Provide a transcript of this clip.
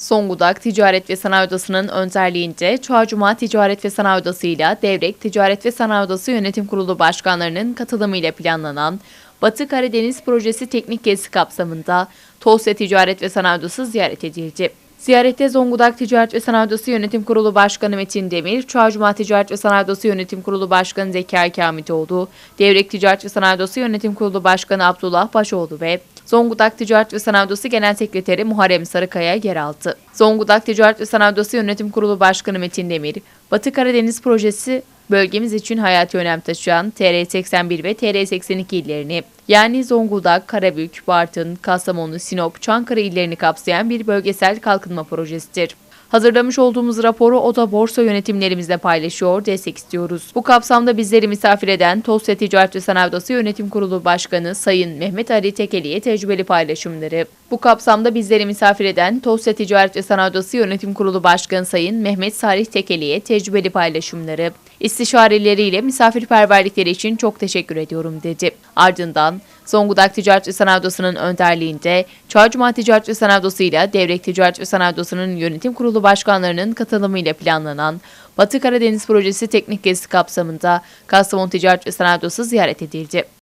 Zonguldak Ticaret ve Sanayi Odası'nın önderliğince Çağcuma Ticaret ve Sanayi Odası ile Devrek Ticaret ve Sanayi Odası Yönetim Kurulu başkanlarının katılımıyla planlanan Batı Karadeniz Projesi teknik gezisi kapsamında Tosya Ticaret ve Sanayi Odası ziyaret edildi. Ziyarette Zonguldak Ticaret ve Sanayi Odası Yönetim Kurulu Başkanı Metin Demir, Çağcuma Ticaret ve Sanayi Odası Yönetim Kurulu Başkanı Zekai Kamitoğlu, Devrek Ticaret ve Sanayi Odası Yönetim Kurulu Başkanı Abdullah Başoğlu ve Zonguldak Ticaret ve Sanayi Odası Genel Sekreteri Muharrem Sarıkaya yer aldı. Zonguldak Ticaret ve Sanayi Odası Yönetim Kurulu Başkanı Metin Demir, Batı Karadeniz Projesi bölgemiz için hayati önem taşıyan TR81 ve TR82 illerini yani Zonguldak, Karabük, Bartın, Kastamonu, Sinop, Çankırı illerini kapsayan bir bölgesel kalkınma projesidir. Hazırlamış olduğumuz raporu Oda Borsa yönetimlerimizle paylaşıyor, destek istiyoruz. Bu kapsamda bizleri misafir eden Tosya Ticaret ve Sanayi Odası Yönetim Kurulu Başkanı Sayın Mehmet Ali Tekeli'ye tecrübeli paylaşımları. Bu kapsamda bizleri misafir eden Tosya Ticaret ve Sanayi Odası Yönetim Kurulu Başkanı Sayın Mehmet Salih Tekeli'ye tecrübeli paylaşımları. İstişareleriyle misafirperverlikleri için çok teşekkür ediyorum dedi. Ardından Zonguldak Ticaret ve Sanayi Odası'nın önderliğinde Çağcuma Ticaret ve Sanayi Odası ile Devrek Ticaret ve Sanayi Odası'nın yönetim kurulu başkanlarının katılımıyla planlanan Batı Karadeniz Projesi teknik gezisi kapsamında Kastamonu Ticaret ve Sanayi Odası ziyaret edildi.